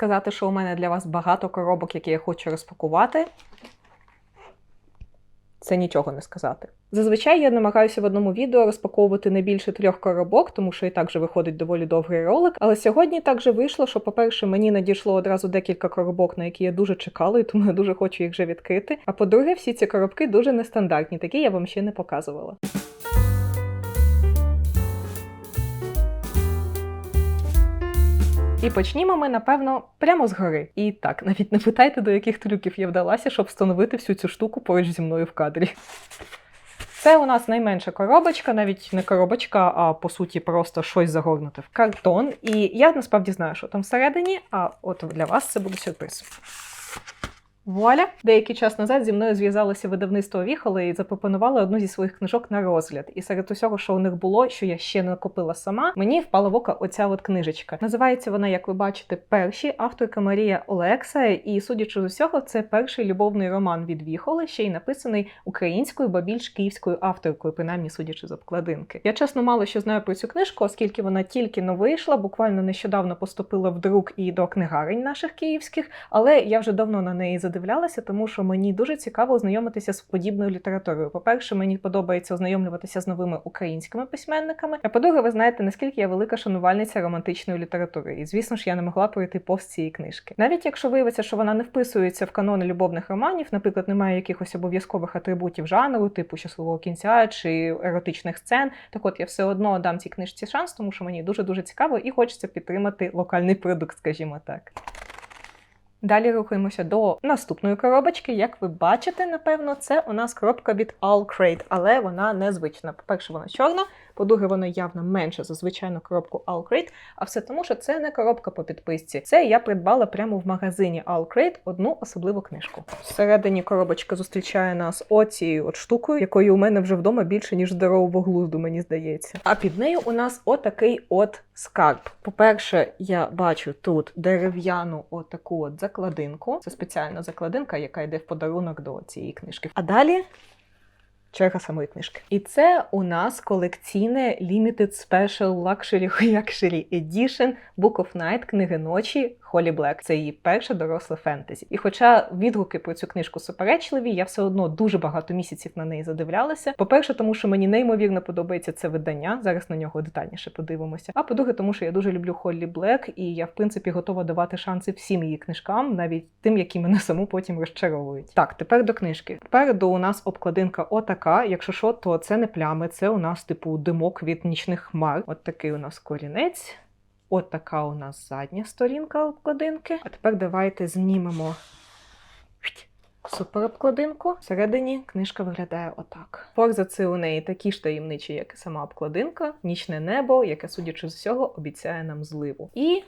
Сказати, що у мене для вас багато коробок, які я хочу розпакувати. Це нічого не сказати. Зазвичай я намагаюся в одному відео розпаковувати не більше трьох коробок, тому що і так же виходить доволі довгий ролик. Але сьогодні так же вийшло, що, по-перше, мені надійшло одразу декілька коробок, на які я дуже чекала, і тому я дуже хочу їх вже відкрити. А по-друге, всі ці коробки дуже нестандартні, такі я вам ще не показувала. І почнімо ми, напевно, прямо згори. І так, навіть не питайте, до яких трюків я вдалася, щоб встановити всю цю штуку поруч зі мною в кадрі. Це у нас найменша коробочка, навіть не коробочка, а по суті просто щось загорнуте в картон. І я насправді знаю, що там всередині, а от для вас це буде сюрприз. Вуаля! Деякий час назад зі мною зв'язалося видавництво Віхоли і запропонували одну зі своїх книжок на розгляд. І серед усього, що у них було, що я ще не купила сама, мені впала в око оця от книжечка. Називається вона, як ви бачите, перші авторка Марія Олекса. І судячи з усього, це перший любовний роман від Віхоли, ще й написаний українською, бо більш київською авторкою, принаймні судячи з обкладинки. Я чесно мало що знаю про цю книжку, оскільки вона тільки но вийшла, буквально нещодавно поступила в друк і до книгарень наших київських, але я вже давно на неї задивлялася, тому що мені дуже цікаво ознайомитися з подібною літературою. По-перше, мені подобається ознайомлюватися з новими українськими письменниками. А по-друге, ви знаєте, наскільки я велика шанувальниця романтичної літератури, і звісно ж я не могла пройти повз цієї книжки. Навіть якщо виявиться, що вона не вписується в канони любовних романів, наприклад, немає якихось обов'язкових атрибутів жанру, типу щасливого кінця чи еротичних сцен. Так от я все одно дам цій книжці шанс, тому що мені дуже дуже цікаво і хочеться підтримати локальний продукт, скажімо так. Далі рухаємося до наступної коробочки. Як ви бачите, напевно, це у нас коробка від Allcrate, але вона незвична. По-перше, вона чорна, по-друге, вона явно менша за звичайну коробку All Crate, а все тому, що це не коробка по підписці. Це я придбала прямо в магазині All Crate одну особливу книжку. Всередині коробочка зустрічає нас оцією от штукою, якої у мене вже вдома більше, ніж здорового глузду, мені здається. А під нею у нас отакий от скарб. По-перше, я бачу тут дерев'яну отаку от закладинку. Це спеціальна закладинка, яка йде в подарунок до цієї книжки. А далі. Черга самої книжки. І це у нас колекційне Limited Special Luxury Luxury Edition Book of Night книги ночі Холі Блек. Це її перше доросле фентезі. І хоча відгуки про цю книжку суперечливі, я все одно дуже багато місяців на неї задивлялася. По-перше, тому що мені неймовірно подобається це видання. Зараз на нього детальніше подивимося. А по-друге, тому що я дуже люблю Холлі Блек, і я, в принципі, готова давати шанси всім її книжкам, навіть тим, які мене саму потім розчаровують. Так, тепер до книжки. Попереду у нас обкладинка отака. Якщо що, то це не плями, це у нас типу димок від нічних хмар. От такий у нас корінець. От така у нас задня сторінка обкладинки. А тепер давайте знімемо суперобкладинку. Всередині книжка виглядає отак. Форзаци у неї такі ж таємничі, як і сама обкладинка, нічне небо, яке, судячи з усього, обіцяє нам зливу. І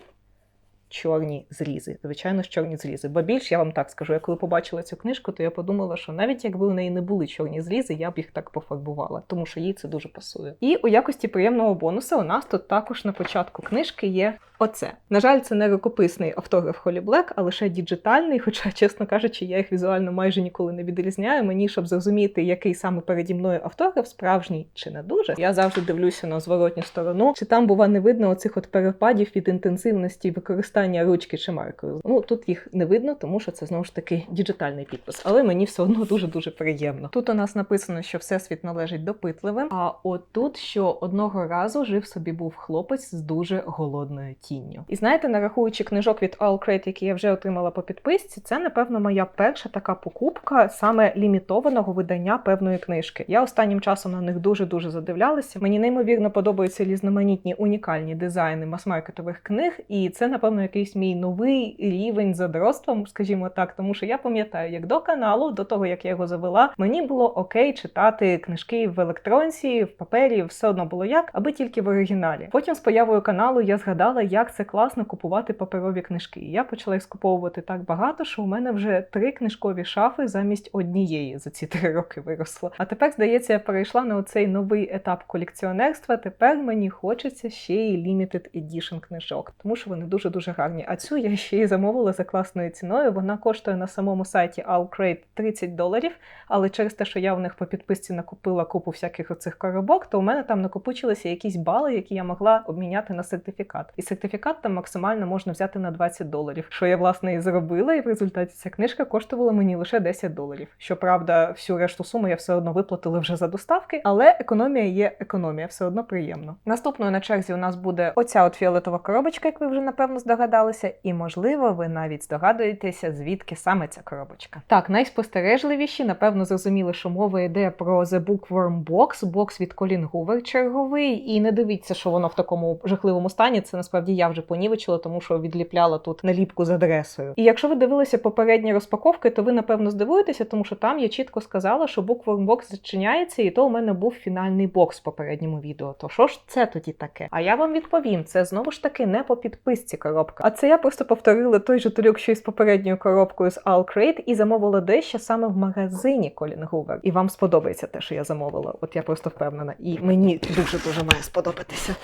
чорні зрізи. Звичайно ж, чорні зрізи. Бо більш я вам так скажу, я коли побачила цю книжку, то я подумала, що навіть якби у неї не були чорні зрізи, я б їх так пофарбувала, тому що їй це дуже пасує. І у якості приємного бонуса у нас тут також на початку книжки є оце. На жаль, це не рукописний автограф Холі Блек, а лише діджитальний. Хоча, чесно кажучи, я їх візуально майже ніколи не відрізняю. Мені, щоб зрозуміти, який саме переді мною автограф, справжній чи не дуже. Я завжди дивлюся на зворотню сторону, чи там бува не видно оцих от перепадів від інтенсивності використання ручки чи маркеру. Ну тут їх не видно, тому що це знову ж таки діджитальний підпис, але мені все одно дуже дуже приємно. Тут у нас написано, що всесвіт належить допитливим. А от тут, що одного разу жив собі був хлопець з дуже голодною тінню. І знаєте, нарахуючи книжок від All Crate, які я вже отримала по підписці, це напевно моя перша така покупка саме лімітованого видання певної книжки. Я останнім часом на них дуже дуже задивлялася. Мені неймовірно подобаються різноманітні унікальні дизайни мас-маркетових книг, і це, напевно, якийсь мій новий рівень задротством, скажімо так, тому що я пам'ятаю, як до каналу, до того як я його завела, мені було окей читати книжки в електронці, в папері, все одно було як, аби тільки в оригіналі. Потім з появою каналу я згадала, як це класно купувати паперові книжки. Я почала їх скуповувати так багато, що у мене вже три книжкові шафи замість однієї за ці три роки виросло. А тепер, здається, я перейшла на оцей новий етап колекціонерства. Тепер мені хочеться ще й limited edition книжок, тому що вони дуже дуже гарні. Шикарні. А цю я ще й замовила за класною ціною. Вона коштує на самому сайті Allcrate 30 доларів. Але через те, що я в них по підписці накупила купу всяких оцих коробок, то у мене там накопичилися якісь бали, які я могла обміняти на сертифікат. І сертифікат там максимально можна взяти на 20 доларів. Що я власне і зробила, і в результаті ця книжка коштувала мені лише 10 доларів. Щоправда, всю решту суми я все одно виплатила вже за доставки, але економія є економія, все одно приємно. Наступною на черзі у нас буде оця от фіолетова коробочка, як ви вже напевно здогадалися, і можливо, ви навіть здогадуєтеся, звідки саме ця коробочка. Так, найспостережливіші, напевно, зрозуміли, що мова йде про The Bookworm Box, бокс від Colin Hoover черговий. І не дивіться, що воно в такому жахливому стані. Це насправді я вже понівечила, тому що відліпляла тут наліпку з адресою. І якщо ви дивилися попередні розпаковки, то ви напевно здивуєтеся, тому що там я чітко сказала, що Bookworm Box зачиняється, і то у мене був фінальний бокс в попередньому відео. То що ж це тоді таке? А я вам відповім: це знову ж таки не по підписці коробка. А це я просто повторила той же трюк, що із попередньою коробкою з Alcrate, і замовила дещо саме в магазині Колін Гувер. І вам сподобається те, що я замовила. От я просто впевнена. І мені дуже дуже має сподобатися.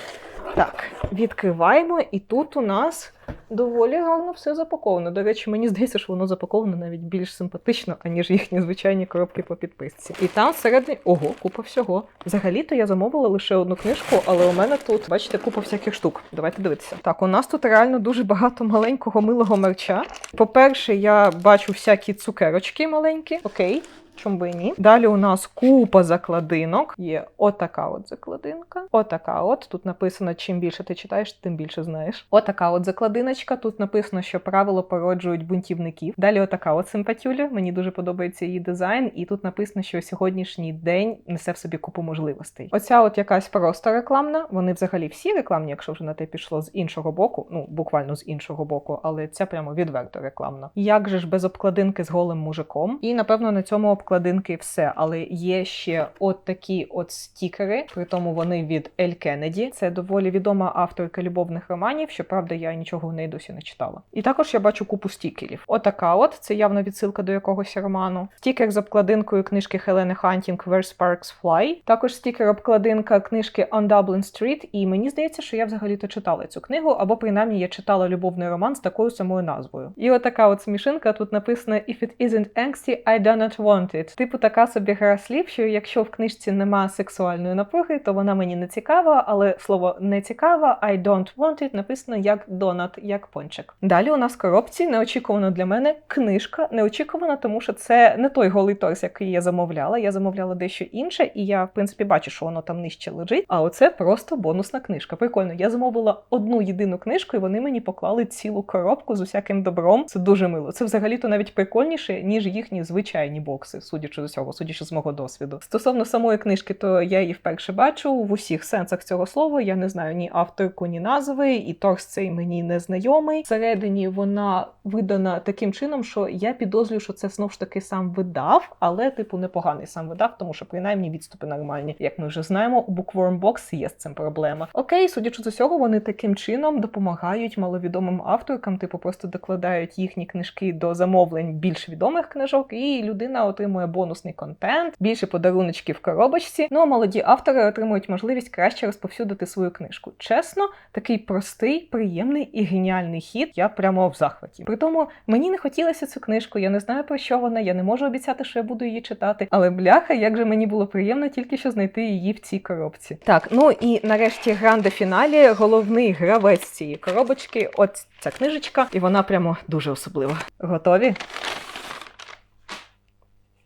Так, відкриваємо, і тут у нас доволі гарно все запаковано. До речі, мені здається, що воно запаковано навіть більш симпатично, аніж їхні звичайні коробки по підписці. І там всередині ого, купа всього. Взагалі-то я замовила лише одну книжку, але у мене тут, бачите, купа всяких штук. Давайте дивитися. Так, у нас тут реально дуже багато маленького милого мерча. По-перше, я бачу всякі цукерочки маленькі. Окей. Чому би і ні? Далі у нас купа закладинок. Є отака от закладинка. Отака от. Тут написано: чим більше ти читаєш, тим більше знаєш. Отака от закладиночка. Тут написано, що правила породжують бунтівників. Далі отака от симпатюля. Мені дуже подобається її дизайн. І тут написано, що сьогоднішній день несе в собі купу можливостей. Оця от якась просто рекламна. Вони взагалі всі рекламні, якщо вже на те пішло з іншого боку. Ну, буквально з іншого боку, але ця прямо відверто рекламна. Як же ж без обкладинки з голим мужиком? І напевно на цьому обкладинки і все. Але є ще от такі от стікери, при тому вони від Ель Кеннеді. Це доволі відома авторка любовних романів. Щоправда, я нічого в неї досі не читала. І також я бачу купу стікерів. Отака от це явно відсилка до якогось роману. Стікер з обкладинкою книжки Хелени Хантінг Where Sparks Fly. Також стікер обкладинка книжки On Dublin Street. І мені здається, що я взагалі-то читала цю книгу, або принаймні я читала любовний роман з такою самою назвою. І отака от смішинка тут написано If it isn't angsty, I do not want it. Типу така собі гра слів, що якщо в книжці нема сексуальної напруги, то вона мені не цікава, але слово не цікава, I don't want it написано як донат, як пончик. Далі у нас в коробці неочікувано для мене книжка. Неочікувана, тому що це не той голий торс, який я замовляла. Я замовляла дещо інше, і я, в принципі, бачу, що воно там нижче лежить. А оце просто бонусна книжка. Прикольно, я замовила одну єдину книжку, і вони мені поклали цілу коробку з усяким добром. Це дуже мило. Це взагалі-то навіть прикольніше, ніж їхні звичайні бокси, судячи з усього, судячи з мого досвіду. Стосовно самої книжки, то я її вперше бачу в усіх сенсах цього слова. Я не знаю ні авторку, ні назви, і торс цей мені не знайомий. Всередині вона видана таким чином, що я підозрюю, що це знов ж таки сам видав, але типу непоганий сам видав, тому що принаймні відступи нормальні. Як ми вже знаємо, у Bookworm Box є з цим проблема. Окей, судячи з усього, вони таким чином допомагають маловідомим авторкам, типу просто докладають їхні книжки до замовлень більш відомих книжок, і людина отримує бонусний контент, більше подаруночків в коробочці. Ну а молоді автори отримують можливість краще розповсюдити свою книжку. Чесно, такий простий, приємний і геніальний хід. Я прямо в захваті. При тому мені не хотілося цю книжку. Я не знаю про що вона. Я не можу обіцяти, що я буду її читати. Але бляха, як же мені було приємно тільки що знайти її в цій коробці. Так, ну і нарешті гранде фіналі. Головний гравець цієї коробочки. От ця книжечка, і вона прямо дуже особлива. Готові?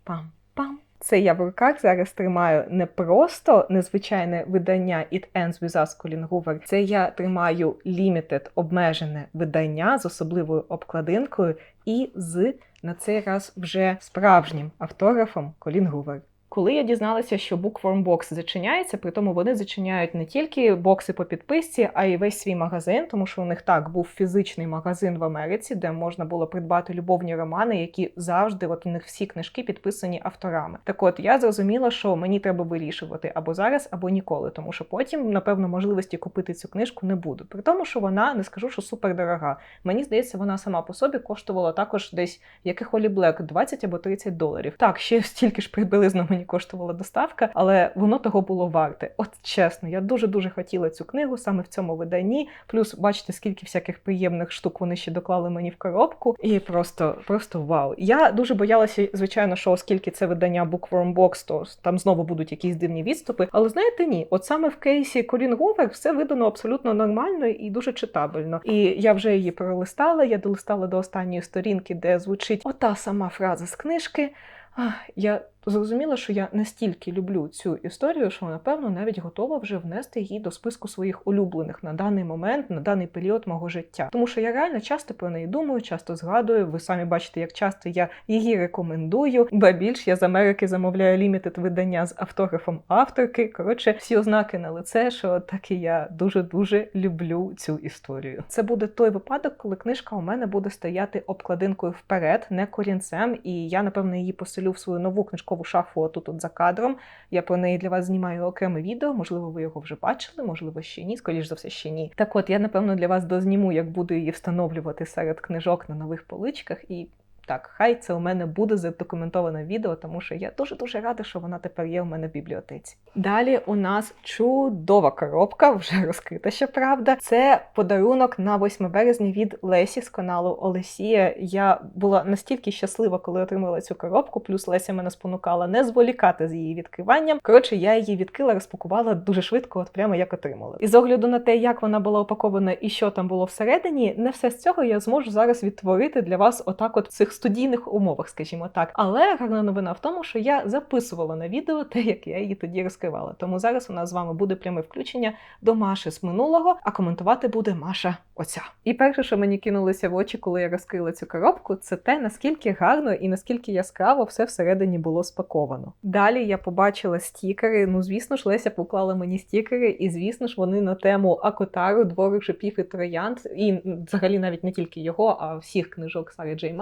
Пам-пам. Це я в руках зараз тримаю не просто незвичайне видання It Ends With Us Colin Hoover. Це я тримаю limited, обмежене видання з особливою обкладинкою і з на цей раз вже справжнім автографом Колін Гувер. Коли я дізналася, що Bookworm Box зачиняється, при тому вони зачиняють не тільки бокси по підписці, а й весь свій магазин, тому що у них так був фізичний магазин в Америці, де можна було придбати любовні романи, які завжди, от у них всі книжки підписані авторами. Так от я зрозуміла, що мені треба вирішувати або зараз, або ніколи, тому що потім, напевно, можливості купити цю книжку не буде. При тому, що вона не скажу, що супер дорога. Мені здається, вона сама по собі коштувала також десь як і Холі Блек 20 або 30 доларів. Так, ще стільки ж приблизно мені мені коштувала доставка, але воно того було варте. От чесно, я дуже дуже хотіла цю книгу саме в цьому виданні. Плюс бачите, скільки всяких приємних штук вони ще доклали мені в коробку, і просто просто вау. Я дуже боялася, звичайно, що оскільки це видання Bookworm Box, то там знову будуть якісь дивні відступи. Але знаєте, ні, от саме в кейсі Колін Гувер все видано абсолютно нормально і дуже читабельно. І я вже її пролистала. Я долистала до останньої сторінки, де звучить ота сама фраза з книжки. Ах, Я зрозуміла, що я настільки люблю цю історію, що напевно навіть готова вже внести її до списку своїх улюблених на даний момент, на даний період мого життя. Тому що я реально часто про неї думаю, часто згадую. Ви самі бачите, як часто я її рекомендую. Ба більш я з Америки замовляю лімітед видання з автографом авторки. Коротше, всі ознаки на лице, що так і я дуже дуже люблю цю історію. Це буде той випадок, коли книжка у мене буде стояти обкладинкою вперед, не корінцем, і я напевно її поселю в свою нову книжку книжкову шафу отут от за кадром. Я про неї для вас знімаю окреме відео. Можливо, ви його вже бачили, можливо, ще ні. Скоріш за все, ще ні. Так от я напевно для вас дозніму, як буду її встановлювати серед книжок на нових поличках і. Так, хай це у мене буде задокументоване відео, тому що я дуже-дуже рада, що вона тепер є у мене в бібліотеці. Далі у нас чудова коробка, вже розкрита, щоправда. Це подарунок на 8 березня від Лесі з каналу Олесія. Я була настільки щаслива, коли отримала цю коробку, плюс Леся мене спонукала не зволікати з її відкриванням. Коротше, я її відкрила, розпакувала дуже швидко, от прямо як отримала. І з огляду на те, як вона була упакована і що там було всередині, не все з цього я зможу зараз відтворити для вас отак, от в цих студійних умовах, скажімо так. Але гарна новина в тому, що я записувала на відео те, як я її тоді розкривала. Тому зараз у нас з вами буде пряме включення до Маші з минулого, а коментувати буде Маша оця. І перше, що мені кинулося в очі, коли я розкрила цю коробку, це те, наскільки гарно і наскільки яскраво все всередині було спаковано. Далі я побачила стікери. Ну, звісно ж, Леся поклала мені стікери, і звісно ж, вони на тему Акотару, двору шипів і троянд, і взагалі навіть не тільки його, а всіх книжок Сари Джей.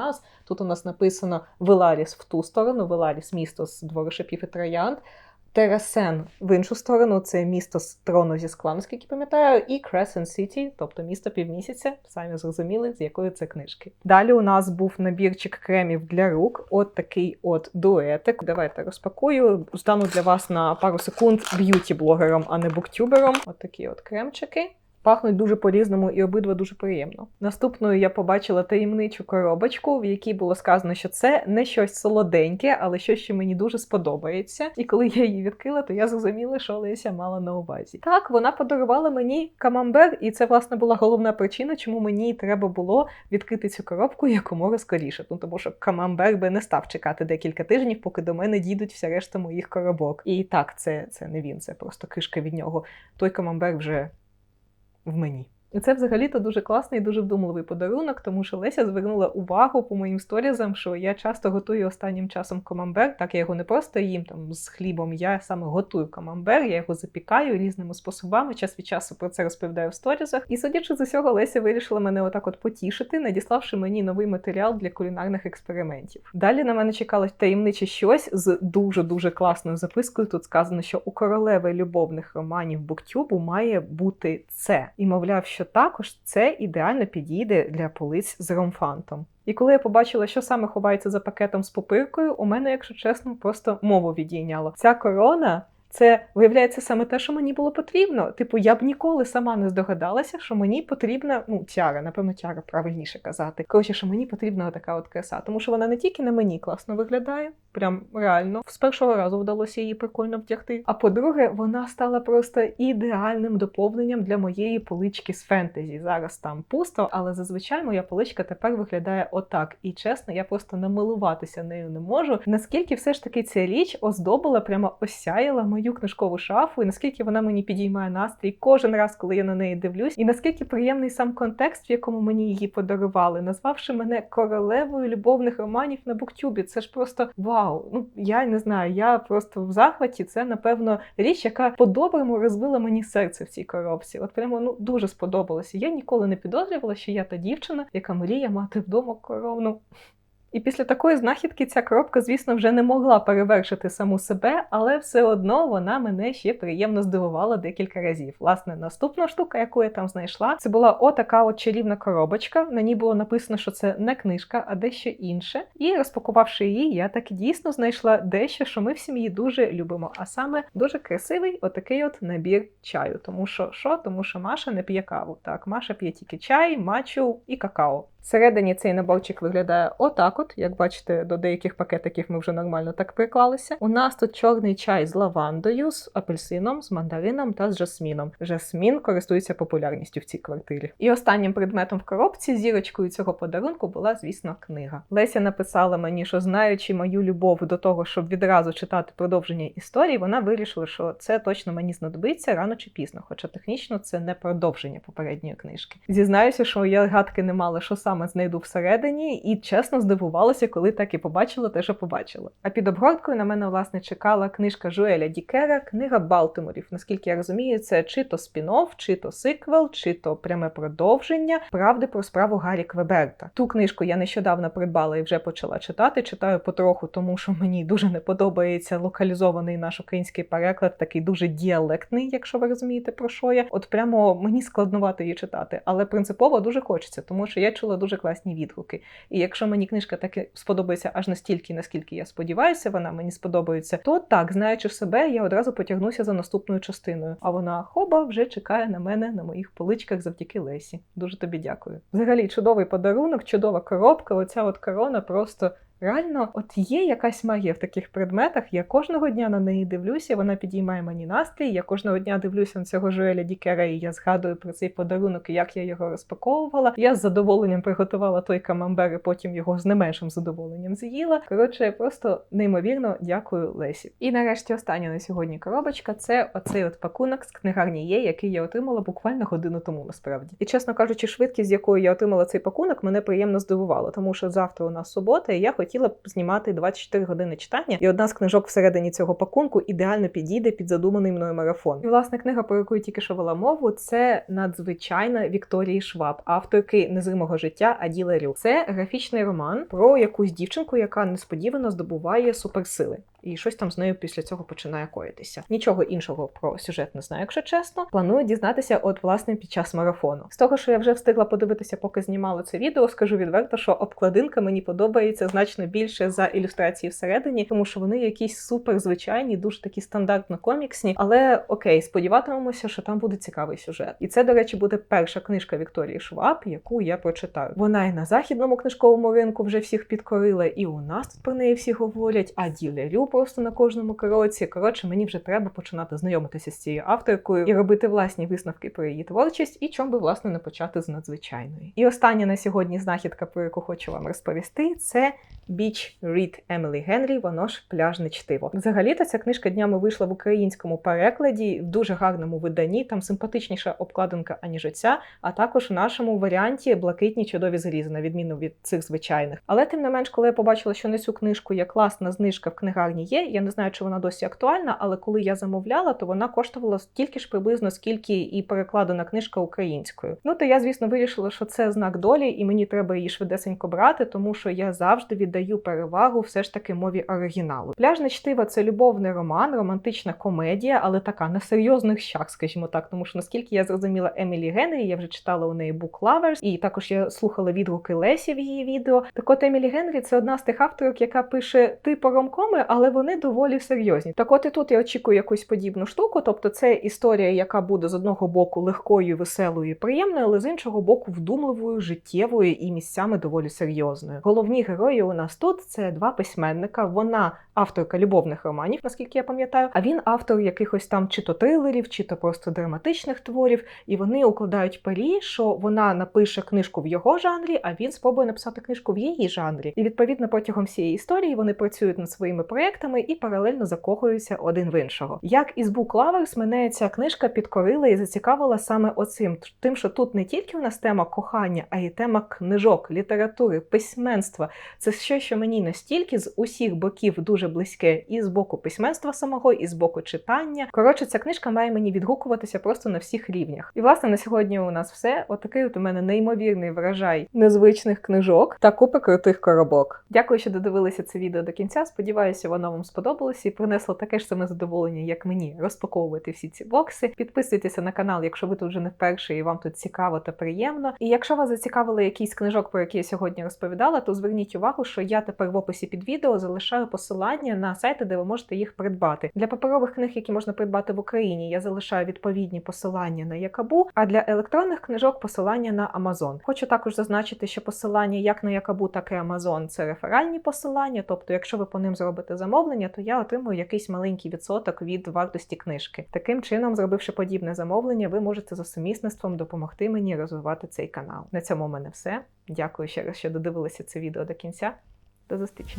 Тут у нас написано Веларіс в ту сторону, Веларіс місто з двору шипів і троянд. Тересен в іншу сторону це місто з трону зі скла, наскільки пам'ятаю, і Crescent City, тобто місто півмісяця, самі зрозуміли, з якої це книжки. Далі у нас був набірчик кремів для рук, от такий от дуетик. Давайте розпакую. Стану для вас на пару секунд б'юті-блогером, а не буктюбером. От такі от кремчики. Пахнуть дуже по-різному і обидва дуже приємно. Наступною я побачила таємничу коробочку, в якій було сказано, що це не щось солоденьке, але щось, що мені дуже сподобається. І коли я її відкрила, то я зрозуміла, що Леся мала на увазі. Так, вона подарувала мені камамбер, і це власне була головна причина, чому мені треба було відкрити цю коробку якомога скоріше. Ну тому що камамбер би не став чекати декілька тижнів, поки до мене дійдуть вся решта моїх коробок. І так, це, це не він, це просто кришка від нього. Той камамбер вже в мені. І це взагалі-то дуже класний і дуже вдумливий подарунок, тому що Леся звернула увагу по моїм сторізам, що я часто готую останнім часом камамбер. Так я його не просто їм там з хлібом, я саме готую камамбер, я його запікаю різними способами. Час від часу про це розповідаю в сторізах. І судячи з усього, Леся вирішила мене отак от потішити, надіславши мені новий матеріал для кулінарних експериментів. Далі на мене чекало таємниче щось з дуже дуже класною запискою. Тут сказано, що у королеви любовних романів Буктюбу має бути це, і мовляв, що також це ідеально підійде для полиць з ромфантом. І коли я побачила, що саме ховається за пакетом з попиркою, у мене, якщо чесно, просто мову відійняло. Ця корона це виявляється саме те, що мені було потрібно. Типу, я б ніколи сама не здогадалася, що мені потрібна ну тяра, напевно, тяра правильніше казати. Коротше, що мені потрібна така от краса, тому що вона не тільки на мені класно виглядає, прям реально з першого разу вдалося її прикольно вдягти. А по-друге, вона стала просто ідеальним доповненням для моєї полички з фентезі. Зараз там пусто, але зазвичай моя поличка тепер виглядає отак. І чесно, я просто намилуватися нею не можу. Наскільки все ж таки ця річ оздобила, прямо осяяла мою мою книжкову шафу, і наскільки вона мені підіймає настрій кожен раз, коли я на неї дивлюсь, і наскільки приємний сам контекст, в якому мені її подарували, назвавши мене королевою любовних романів на буктюбі. Це ж просто вау. Ну я не знаю, я просто в захваті. Це напевно річ, яка по-доброму розбила мені серце в цій коробці. От прямо ну дуже сподобалося. Я ніколи не підозрювала, що я та дівчина, яка мріє мати вдома коровну. І після такої знахідки ця коробка, звісно, вже не могла перевершити саму себе, але все одно вона мене ще приємно здивувала декілька разів. Власне, наступна штука, яку я там знайшла, це була отака от чарівна коробочка. На ній було написано, що це не книжка, а дещо інше. І розпакувавши її, я так дійсно знайшла дещо, що ми в сім'ї дуже любимо. А саме дуже красивий отакий от набір чаю. Тому що що? Тому що Маша не п'є каву. Так, Маша п'є тільки чай, мачу і какао. Всередині цей наборчик виглядає отак, от як бачите, до деяких пакетиків ми вже нормально так приклалися. У нас тут чорний чай з лавандою, з апельсином, з мандарином та з жасміном. Жасмін користується популярністю в цій квартирі. І останнім предметом в коробці зірочкою цього подарунку була, звісно, книга. Леся написала мені, що знаючи мою любов до того, щоб відразу читати продовження історії, вона вирішила, що це точно мені знадобиться рано чи пізно, хоча технічно це не продовження попередньої книжки. Зізнаюся, що я гадки не мала, що саме знайду всередині, і чесно здивувалася, коли так і побачила те, що побачила. А під обгорткою на мене власне чекала книжка Жуеля Дікера, книга Балтиморів. Наскільки я розумію, це чи то спін-офф, чи то сиквел, чи то пряме продовження правди про справу Гаррі Квеберта. Ту книжку я нещодавно придбала і вже почала читати. Читаю потроху, тому що мені дуже не подобається локалізований наш український переклад, такий дуже діалектний, якщо ви розумієте про що я. От прямо мені складновато її читати, але принципово дуже хочеться, тому що я чула дуже класні відгуки. І якщо мені книжка таки сподобається аж настільки, наскільки я сподіваюся, вона мені сподобається, то так, знаючи себе, я одразу потягнуся за наступною частиною. А вона хоба вже чекає на мене на моїх поличках завдяки Лесі. Дуже тобі дякую. Взагалі, чудовий подарунок, чудова коробка. Оця от корона просто. Реально, от є якась магія в таких предметах. Я кожного дня на неї дивлюся, вона підіймає мені настрій. Я кожного дня дивлюся на цього Жуеля Дікера, і я згадую про цей подарунок і як я його розпаковувала. Я з задоволенням приготувала той камамбер, і потім його з не меншим задоволенням з'їла. Коротше, просто неймовірно дякую Лесі. І нарешті остання на сьогодні коробочка це оцей от пакунок з книгарні є, який я отримала буквально годину тому, насправді. І чесно кажучи, швидкість, з якою я отримала цей пакунок, мене приємно здивувала, тому що завтра у нас субота, і я хотіла б знімати 24 години читання, і одна з книжок всередині цього пакунку ідеально підійде під задуманий мною марафон. І власне книга, про яку я тільки що вела мову, це надзвичайна Вікторії Шваб, авторки незримого життя Аділа Рю. Це графічний роман про якусь дівчинку, яка несподівано здобуває суперсили. І щось там з нею після цього починає коїтися. Нічого іншого про сюжет не знаю, якщо чесно. Планую дізнатися, от власне під час марафону. З того, що я вже встигла подивитися, поки знімала це відео, скажу відверто, що обкладинка мені подобається значно більше за ілюстрації всередині, тому що вони якісь супер звичайні, дуже такі стандартно коміксні. Але окей, сподіватимемося, що там буде цікавий сюжет. І це, до речі, буде перша книжка Вікторії Шваб, яку я прочитаю. Вона і на західному книжковому ринку вже всіх підкорила, і у нас тут про неї всі говорять. А ділерю просто на кожному кроці. Коротше, мені вже треба починати знайомитися з цією авторкою і робити власні висновки про її творчість, і чом би власне не почати з надзвичайної. І остання на сьогодні знахідка, про яку хочу вам розповісти, це Beach Read Емілі Генрі, воно ж пляжне чтиво. Взагалі-то ця книжка днями вийшла в українському перекладі в дуже гарному виданні. Там симпатичніша обкладинка, аніж оця, а також в нашому варіанті блакитні чудові зрізи, на відміну від цих звичайних. Але тим не менш, коли я побачила, що на цю книжку є класна знижка в книгарні є. Я не знаю, чи вона досі актуальна, але коли я замовляла, то вона коштувала стільки ж приблизно, скільки і перекладена книжка українською. Ну то я, звісно, вирішила, що це знак долі, і мені треба її швидесенько брати, тому що я завжди віддаю перевагу все ж таки мові оригіналу. Пляжне чтиво це любовний роман, романтична комедія, але така на серйозних щах, скажімо так, тому що наскільки я зрозуміла Емілі Генрі, я вже читала у неї Book Lovers, і також я слухала відгуки Лесі в її відео. Так от Емілі Генрі це одна з тих авторок, яка пише типу ромкоми, але вони доволі серйозні. Так от і тут я очікую якусь подібну штуку. Тобто, це історія, яка буде з одного боку легкою, веселою, приємною, але з іншого боку, вдумливою, життєвою і місцями доволі серйозною. Головні герої у нас тут це два письменника. Вона авторка любовних романів, наскільки я пам'ятаю. А він автор якихось там чи то трилерів, чи то просто драматичних творів. І вони укладають парі, що вона напише книжку в його жанрі, а він спробує написати книжку в її жанрі. І відповідно протягом всієї історії вони працюють над своїми проектами і паралельно закохуюся один в іншого. Як із Book Lovers, мене ця книжка підкорила і зацікавила саме оцим, тим, що тут не тільки у нас тема кохання, а й тема книжок, літератури, письменства. Це щось, що мені настільки з усіх боків дуже близьке, і з боку письменства самого, і з боку читання. Коротше, ця книжка має мені відгукуватися просто на всіх рівнях. І власне на сьогодні у нас все. Отакий от у мене неймовірний вражай незвичних книжок та купи крутих коробок. Дякую, що додивилися це відео до кінця. Сподіваюся, воно вам сподобалося і принесло таке ж саме задоволення, як мені, розпаковувати всі ці бокси. Підписуйтеся на канал, якщо ви тут вже не вперше і вам тут цікаво та приємно. І якщо вас зацікавили якісь книжок, про які я сьогодні розповідала, то зверніть увагу, що я тепер в описі під відео залишаю посилання на сайти, де ви можете їх придбати. Для паперових книг, які можна придбати в Україні, я залишаю відповідні посилання на Якабу, а для електронних книжок посилання на Amazon. Хочу також зазначити, що посилання як на Якабу, так і Amazon – це реферальні посилання. Тобто, якщо ви по ним зробите замовлення, то я отримую якийсь маленький відсоток від вартості книжки. Таким чином, зробивши подібне замовлення, ви можете за сумісництвом допомогти мені розвивати цей канал. На цьому в мене все. Дякую ще раз, що додивилися це відео до кінця. До зустрічі!